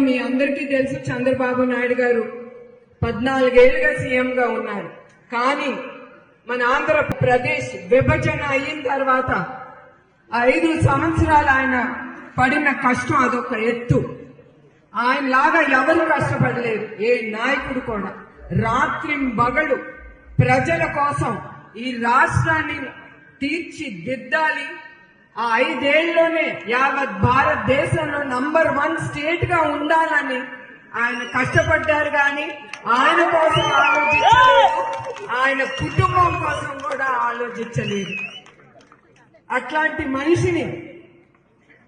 మీ అందరికీ తెలుసు చంద్రబాబు నాయుడు గారు పద్నాలుగేళ్ళుగా సీఎంగా ఉన్నారు. కానీ మన ఆంధ్రప్రదేశ్ విభజన అయిన తర్వాత ఐదు సంవత్సరాలు ఆయన పడిన కష్టం అదొక ఎత్తు. ఆయన లాగా ఎవరు కష్టపడలేరు. ఏ నాయకుడు కూడా. రాత్రి బగలు ప్రజల కోసం ఈ రాష్ట్రాన్ని తీర్చిదిద్దాలి. ఆ ఐదేళ్ళలోనే యావత్ భారతదేశంలో నంబర్ వన్ స్టేట్గా ఉండాలని ఆయన కష్టపడ్డారు కానీ ఆయన కోసం ఆలోచించలేదు. ఆయన కుటుంబం కోసం కూడా ఆలోచించలేదు. అట్లాంటి మనిషిని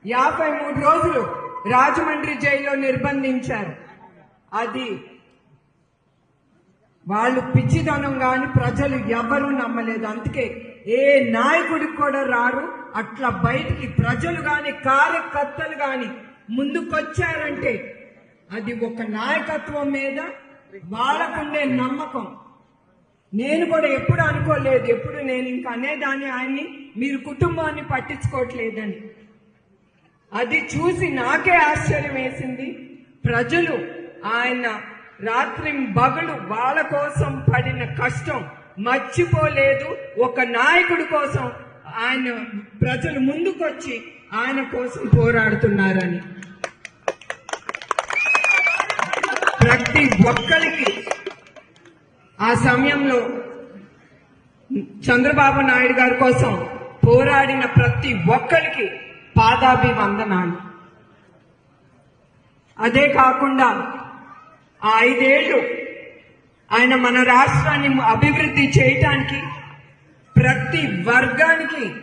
యాభై మూడు రోజులు రాజమండ్రి జైల్లో నిర్బంధించారు. అది వాళ్ళు పిచ్చిదనం కానీ ప్రజలు ఎవరూ నమ్మలేదు. అందుకే ఏ నాయకుడికి కూడా రారు అట్లా బయటికి ప్రజలు గాని కార్యకర్తలు కానీ ముందుకొచ్చారంటే అది ఒక నాయకత్వం మీద వాళ్ళకుండే నమ్మకం. నేను కూడా ఎప్పుడు అనుకోలేదు ఎప్పుడు నేను ఇంకా అనేదాన్ని ఆయన్ని మీరు కుటుంబాన్ని పట్టించుకోవట్లేదని. అది చూసి నాకే ఆశ్చర్యం వేసింది. ప్రజలు ఆయన రాత్రి బగలు వాళ్ళ కోసం పడిన కష్టం మర్చిపోలేదు. ఒక నాయకుడి కోసం ఆయన ప్రజలు ముందుకొచ్చి ఆయన కోసం పోరాడుతున్నారని. ప్రతి ఒక్కరికి ఆ సమయంలో చంద్రబాబు నాయుడు గారి కోసం పోరాడిన ప్రతి ఒక్కరికి పాదాభివందనాలు. అదే కాకుండా ఆ ఐదేళ్ళు ఆయన మన రాష్ట్రాన్ని అభివృద్ధి చేయటానికి ప్రతి వర్గానికి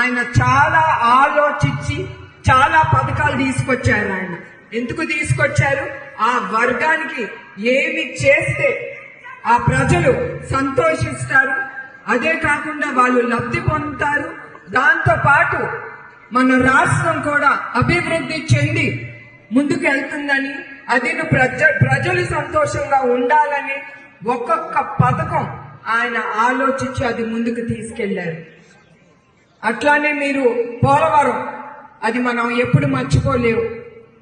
ఆయన చాలా ఆలోచించి చాలా పథకాలు తీసుకొచ్చారు ఆయన. ఎందుకు తీసుకొచ్చారు? ఆ వర్గానికి ఏమి చేస్తే ఆ ప్రజలు సంతోషిస్తారు. అదే కాకుండా వాళ్ళు లబ్ధి పొందుతారు. దాంతో పాటు మన రాష్ట్రం కూడా అభివృద్ధి చెంది ముందుకు వెళ్తుందని అది ప్రజ ప్రజలు సంతోషంగా ఉండాలని ఒక్కొక్క పథకం ఆయన ఆలోచించి అది ముందుకు తీసుకెళ్ళారు. అట్లానే మీరు పోలవరం అది మనం ఎప్పుడు మర్చిపోలేవు.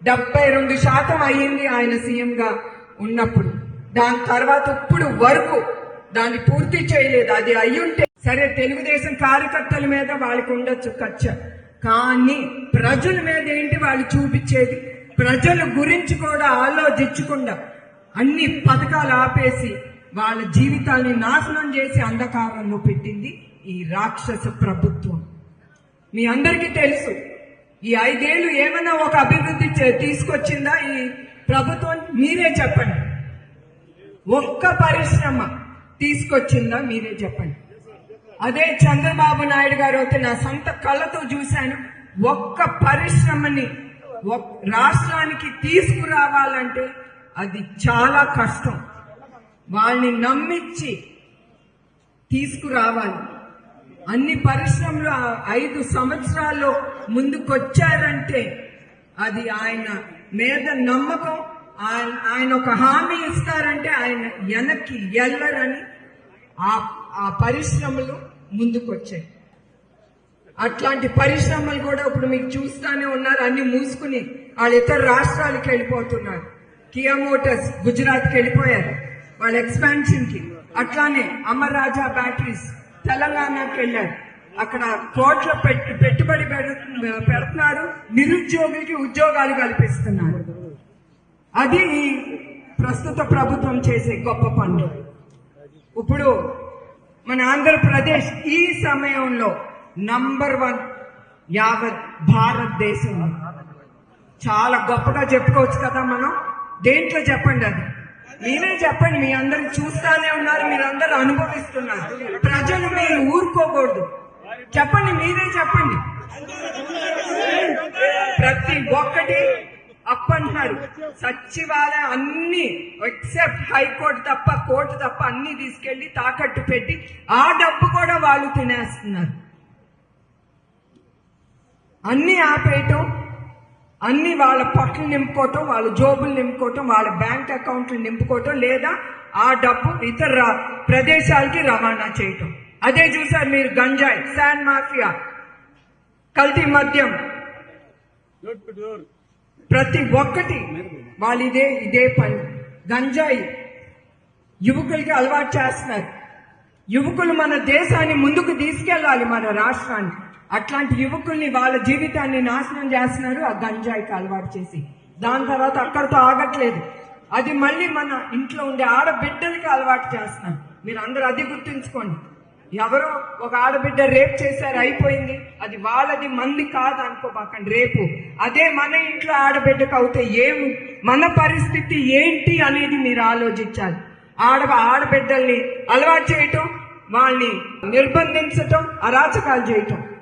డెబ్బై రెండు శాతం అయ్యింది ఆయన సీఎంగా ఉన్నప్పుడు. దాని తర్వాత ఇప్పుడు వరకు దాన్ని పూర్తి చేయలేదు. అది అయ్యుంటే సరే తెలుగుదేశం కార్యకర్తల మీద వాళ్ళకి ఉండొచ్చు ఖర్చు. కానీ ప్రజల మీద ఏంటి వాళ్ళు చూపించేది? ప్రజల గురించి కూడా ఆలోచించకుండా అన్ని పథకాలు ఆపేసి వాళ్ళ జీవితాన్ని నాశనం చేసి అంధకారంలో పెట్టింది ఈ రాక్షస ప్రభుత్వం. మీ అందరికీ తెలుసు ఈ ఐదేళ్ళు ఏమైనా ఒక అభివృద్ధి చే- తీసుకొచ్చిందా? ఈ ప్రభుత్వం మీరే చెప్పండి. ఒక్క పరిశ్రమ తీసుకొచ్చిందా? మీరే చెప్పండి. అదే చంద్రబాబు నాయుడు గారు అయితే నా సొంత కళ్ళతో చూశాను. ఒక్క పరిశ్రమని రాష్ట్రానికి తీసుకురావాలంటే అది చాలా కష్టం. వాళ్ళని నమ్మించి తీసుకురావాలి. అన్ని పరిశ్రమలు ఐదు సంవత్సరాల్లో ముందుకొచ్చారంటే అది ఆయన మీద నమ్మకం ఆయన ఆయన ఒక హామీ ఇస్తారంటే ఆయన వెనక్కి ఎల్లరని ఆ ఆ పరిశ్రమలు ముందుకొచ్చాయి. అట్లాంటి పరిశ్రమలు కూడా ఇప్పుడు మీకు చూస్తానే ఉన్నారు అన్ని మూసుకుని వాళ్ళు ఇతర రాష్ట్రాలకు వెళ్ళిపోతున్నారు. కియా మోటార్స్ గుజరాత్కి వెళ్ళిపోయారు. వాళ్ళ ఎక్స్పాన్షన్కి. అట్లానే అమర్ రాజా బ్యాటరీస్ తెలంగాణకి వెళ్ళారు. అక్కడ కోట్ల పెట్టి పెట్టుబడి పెడుతున్నారు. నిరుద్యోగులకి ఉద్యోగాలు కల్పిస్తున్నారు. అది ఈ ప్రస్తుత ప్రభుత్వం చేసే గొప్ప పనులు ఇప్పుడు మన ఆంధ్రప్రదేశ్ ఈ సమయంలో నంబర్ వన్ యావత్ భారతదేశం. చాలా గొప్పగా చెప్పుకోవచ్చు కదా మనం. దేంట్లో చెప్పండి అది? మీరే చెప్పండి మీ అందరు చూస్తానే ఉన్నారు మీరందరూ అనుభవిస్తున్నారు. ప్రజలు మీరు ఊరుకోకూడదు. చెప్పండి మీరే చెప్పండి. ప్రతి ఒక్కటి అప్ అంటున్నారు. సచివాలయం అన్ని ఎక్సెప్ట్ హైకోర్టు తప్ప కోర్టు తప్ప అన్ని తీసుకెళ్ళి తాకట్టు పెట్టి ఆ డబ్బు కూడా వాళ్ళు తినేస్తున్నారు. అన్ని ఆపేయటం అన్ని వాళ్ళ పట్లు నింపుకోవటం వాళ్ళ జోబులు నింపుకోవటం వాళ్ళ బ్యాంక్ అకౌంట్లు నింపుకోవటం లేదా ఆ డబ్బు ఇతర ప్రదేశాలకి రవాణా చేయటం. అదే చూసారు మీరు గంజాయి శాండ్ మాఫియా కల్తీ మద్యం. ప్రతి ఒక్కటి వాళ్ళు ఇదే ఇదే పని. గంజాయి. యువకులకి అలవాటు చేస్తున్నారు. యువకులు మన దేశాన్ని ముందుకు తీసుకెళ్ళాలి మన రాష్ట్రాన్ని. అట్లాంటి యువకుల్ని వాళ్ళ జీవితాన్ని నాశనం చేస్తున్నారు ఆ గంజాయికి అలవాటు చేసి. దాని తర్వాత అక్కడితో ఆగట్లేదు. అది మళ్ళీ మన ఇంట్లో ఉండే ఆడబిడ్డలకి అలవాటు చేస్తున్నారు. మీరు అందరూ అది గుర్తుంచుకోండి. ఎవరో ఒక ఆడబిడ్డ రేప్ చేశారు అయిపోయింది. అది వాళ్ళది మంది కాదు అనుకోబాకండి రేపు. అదే మన ఇంట్లో ఆడబిడ్డకు అవుతే ఏం? మన పరిస్థితి ఏంటి అనేది మీరు ఆలోచించాలి. ఆడ ఆడబిడ్డల్ని అలవాటు చేయటం వాళ్ళని నిర్బంధించటం అరాచకాలు చేయటం.